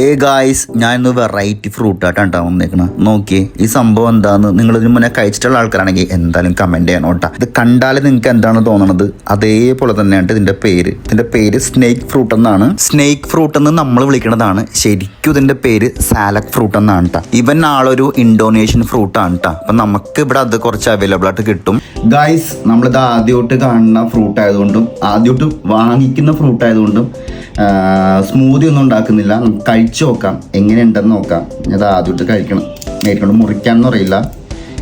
ഏ ഗായ്സ് ഞാൻ variety fruit ആയിട്ടാണ് ട്ടോ വന്നേക്കണത് നോക്കിയേ ഈ സംഭവം എന്താന്ന് നിങ്ങൾ ഇതിന് മുന്നേ കഴിച്ചിട്ടുള്ള ആൾക്കാരാണെങ്കിൽ എന്തായാലും കമന്റ് ചെയ്യണം കേട്ടോ. ഇത് കണ്ടാൽ നിങ്ങൾക്ക് എന്താണ് തോന്നണത്? അതേപോലെ തന്നെയാണ് ഇതിന്റെ പേര്. ഇതിന്റെ പേര് സ്നേക്ക് ഫ്രൂട്ട് എന്നാണ്. സ്നേക്ക് ഫ്രൂട്ട് എന്ന് നമ്മൾ വിളിക്കുന്നതാണ് ശരിക്കും ഇതിന്റെ പേര് സാലക് ഫ്രൂട്ട് എന്നാണ് കേട്ടോ. ഇവൻ ആളൊരു ഇൻഡോനേഷ്യൻ ഫ്രൂട്ട് ആണ് കേട്ടോ. അപ്പൊ നമുക്ക് ഇവിടെ അത് കുറച്ച് അവൈലബിൾ ആയിട്ട് കിട്ടും. ഗായ്സ് നമ്മളിത് ആദ്യമായിട്ട് കാണുന്ന ഫ്രൂട്ട് ആയതുകൊണ്ടും ആദ്യമായിട്ട് വാങ്ങിക്കുന്ന ഫ്രൂട്ട് ആയതുകൊണ്ടും സ്മൂതി ഒന്നും ഉണ്ടാക്കുന്നില്ല. നമുക്ക് കഴിച്ചു നോക്കാം. എങ്ങനെയുണ്ടെന്ന് നോക്കാം. ഇത് ആദ്യമായിട്ട് കഴിക്കണം. മേടിക്കൊണ്ട് മുറിക്കാമെന്ന് അറിയില്ല.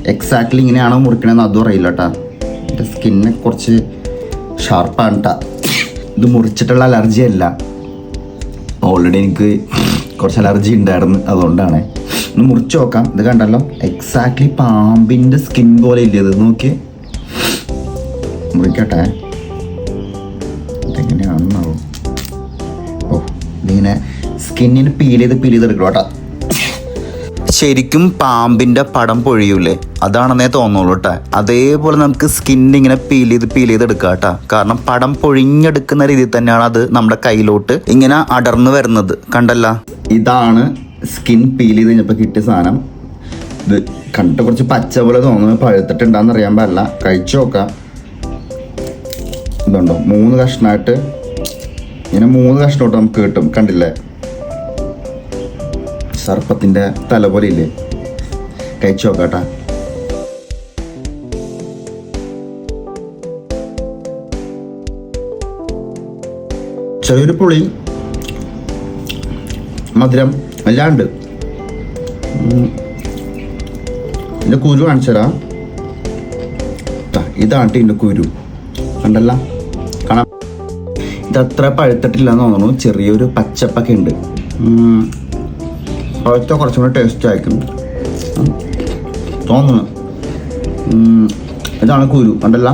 എക്സാക്ട്ലി ഇങ്ങനെയാണോ മുറിക്കണമെന്ന് അതും അറിയില്ല കേട്ടാ എന്റെ സ്കിന്നെ കുറച്ച് ഷാർപ്പാണ് കേട്ടാ ഇത് മുറിച്ചിട്ടുള്ള അലർജി അല്ല. ഓൾറെഡി എനിക്ക് കുറച്ച് അലർജി ഉണ്ടായിരുന്നു അതുകൊണ്ടാണ്. ഒന്ന് മുറിച്ച് നോക്കാം. ഇത് കണ്ടല്ലോ. എക്സാക്ട്ലി പാമ്പിന്റെ സ്കിൻ പോലെ ഇല്ലേ ഇത്? നോക്കി മുറിക്കട്ടെ. സ്കിന്നിന് പീൽ ചെയ്ത് പീൽ ചെയ്തെടുക്കണം കേട്ടോ. ശരിക്കും പാമ്പിന്റെ പടം പൊഴിയൂലേ? അതാണെന്നേ തോന്നുള്ളൂ കേട്ടോ. അതേപോലെ നമുക്ക് സ്കിൻ ഇങ്ങനെ പീൽ ചെയ്ത് പീൽ ചെയ്ത് എടുക്കുക കേട്ടോ. കാരണം പടം പൊഴിഞ്ഞെടുക്കുന്ന രീതിയിൽ തന്നെയാണ് അത് നമ്മുടെ കയ്യിലോട്ട് ഇങ്ങനെ അടർന്നു വരുന്നത്. കണ്ടല്ല? ഇതാണ് സ്കിൻ പീൽ ചെയ്ത് കഴിഞ്ഞപ്പോൾ കിട്ടിയ സാധനം. ഇത് കണ്ടിട്ട് കുറച്ച് പച്ച പോലെ തോന്നുന്നു. പഴുത്തിട്ടുണ്ടാന്ന് അറിയാൻ പാടില്ല. കഴിച്ചു നോക്കാം. ഇതുണ്ടോ? മൂന്ന് കഷ്ണമായിട്ട് ഇങ്ങനെ മൂന്ന് കഷ്ണമായിട്ട് നമുക്ക് കിട്ടും. കണ്ടില്ലേ? സർപ്പത്തിന്റെ തല പോലെ ഇല്ലേ കഴിച്ചു നോക്കാട്ടാ. ചെറിയൊരു പുളി മധുരം ഉം. ഇതിന്റെ കുരു കാണിച്ചരാ ഇതാണ് എന്റെ കുരു. കണ്ടല്ല? കാണാം. ഇതത്ര പഴുത്തിട്ടില്ല എന്ന് തോന്നുന്നു. ചെറിയൊരു പച്ചപ്പൊക്കെ ഉണ്ട്. പഴുത്ത കുറച്ചും കൂടെ ടേസ്റ്റ് ആയിരിക്കും. തോന്നുന്നു. ഇതാണ് കുരു. കണ്ടല്ല?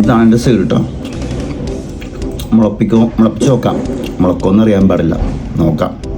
ഇതാണ് എന്റെ സൈഡ് കേട്ടോ മുളപ്പിക്കോ മുളപ്പിച്ച് നോക്കാം. മുളക്കോന്നറിയാൻ പാടില്ല. നോക്കാം.